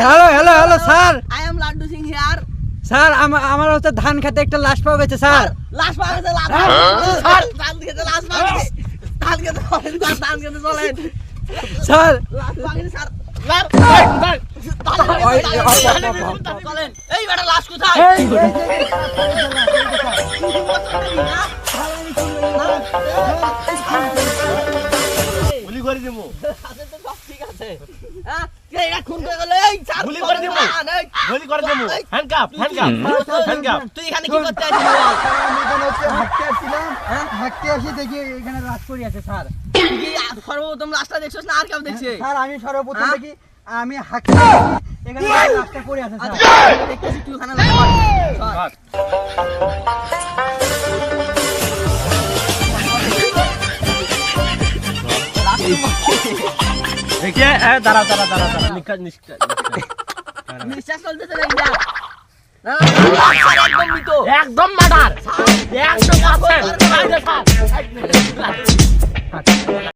Sir I am Laddu Singh here sir আমার আমার হচ্ছে ধান খেতে একটা লাশ পাওয়া গেছে স্যার লাশ পাওয়া গেছে লাশ স্যার। ধান খেতে লাশ পাওয়া গেছে ধান খেতে ধান খেতে চলেন স্যার লাশ পাওয়া গেছে স্যার এই বেটা লাশ কোথায় গুলি করে সব ঠিক আছে। হ্যাঁ এটা খুন করে গেল? এই স্যার গুলি করে দিবো। গুলি করে দিমু হ্যান্ডকাপ হ্যান্ডকাপ হ্যান্ডকাপ তুই এখানে কি করতে আছিস আমি এখানে হচ্ছে হাঁটতে আসছিলাম হাঁটতে আসি দেখি এখানে লাশ পড়ে আছে স্যার সর্বপ্রথম লাশটা দেখছিস না আর কেউ দেখছে স্যার। আমি সর্বপ্রথম? দেখি আমি হাঁটতে এখানে লাশটা পড়ে আছে। স্যার। দেখতেছি তুই ওখানে লাশ পাস। চল। দেখে দাঁড়া দাঁড়া দাঁড়া দাঁড়া নিকাজ নিষ্কাজ নিঃশ্বাস চলতেছে একদম একদম মার্ডার। পার্সেন্ট।